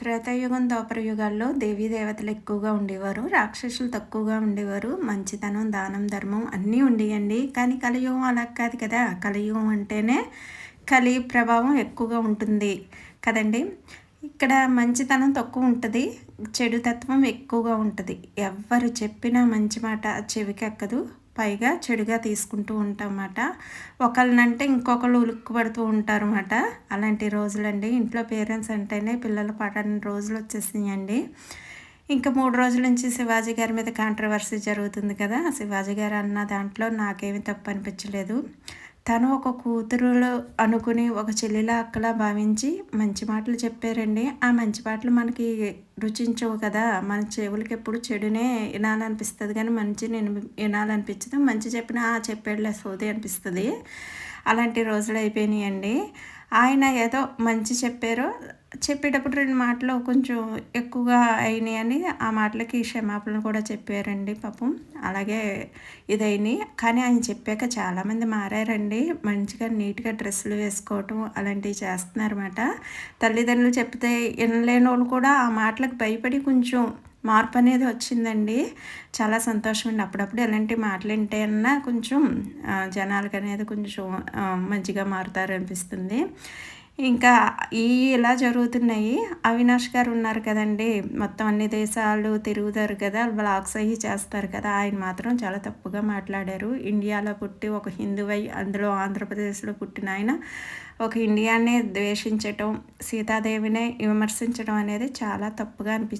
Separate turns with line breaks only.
త్రేతాయుగం ద్వాపరయుగాల్లో దేవీ దేవతలు ఎక్కువగా ఉండేవారు రాక్షసులు తక్కువగా ఉండేవారు మంచితనం దానం ధర్మం అన్నీ ఉండేయండి. కానీ కలియుగం అలా కాదు కదా. కలియుగం అంటేనే కలి ప్రభావం ఎక్కువగా ఉంటుంది కదండి. ఇక్కడ మంచితనం తక్కువ ఉంటుంది చెడుతత్వం ఎక్కువగా ఉంటుంది. ఎవరు చెప్పినా మంచి మాట చెవికెక్కదు. పైగా చెడుగా తీసుకుంటూ ఉంటామన్నమాట. ఒకళ్ళనంటే ఇంకొకళ్ళు ఉలుక్కుపడుతూ ఉంటారన్నమాట. అలాంటి రోజులండి. ఇంట్లో పేరెంట్స్ అంటేనే పిల్లలు పడని రోజులు వచ్చేసినాయండి. ఇంకా మూడు రోజుల నుంచి శివాజీ గారి మీద కాంట్రవర్సీ జరుగుతుంది కదా. శివాజీ గారు అన్న దాంట్లో నాకేమీ తప్పు అనిపించలేదు. తను ఒక కూతురులో అనుకుని ఒక చెల్లిలా అక్కలా భావించి మంచి మాటలు చెప్పారండి. ఆ మంచి మాటలు మనకి రుచించవు కదా. మన చెవులకి ఎప్పుడు చెడునే వినాలనిపిస్తుంది కానీ మంచి నేను వినాలనిపించదు. మంచి చెప్పినా చెప్పాడులే సోది అనిపిస్తుంది. అలాంటి రోజులు అయిపోయినాయండి. ఆయన ఏదో మంచి చెప్పారు. చెప్పేటప్పుడు రెండు మాటలు కొంచెం ఎక్కువగా అయినాయని ఆ మాటలకి క్షమాపణ కూడా చెప్పారండి పాపం. అలాగే ఇదైనాయి. కానీ ఆయన చెప్పాక చాలామంది మారారండి. మంచిగా నీట్గా డ్రెస్సులు వేసుకోవటం అలాంటివి చేస్తున్నారన్నమాట. తల్లిదండ్రులు చెప్తే వినలేని వాళ్ళు కూడా ఆ నాకు భయపడి కొంచెం మార్పు అనేది వచ్చిందండి. చాలా సంతోషం అండి అప్పుడప్పుడు ఎలాంటి మాటలు వింటే అన్నా కొంచెం జనాలకు అనేది కొంచెం మంచిగా మారుతారు అనిపిస్తుంది ఇంకా ఈ ఇలా జరుగుతున్నాయి. అవినాష్ గారు ఉన్నారు కదండి. మొత్తం అన్ని దేశాలు తిరుగుతారు కదా. బ్లాగ్స్ అవి చేస్తారు కదా. ఆయన మాత్రం చాలా తప్పుగా మాట్లాడారు. ఇండియాలో పుట్టి ఒక హిందువై అందులో ఆంధ్రప్రదేశ్లో పుట్టిన ఆయన ఒక ఇండియానే ద్వేషించటం సీతాదేవినే విమర్శించడం అనేది చాలా తప్పుగా అనిపించింది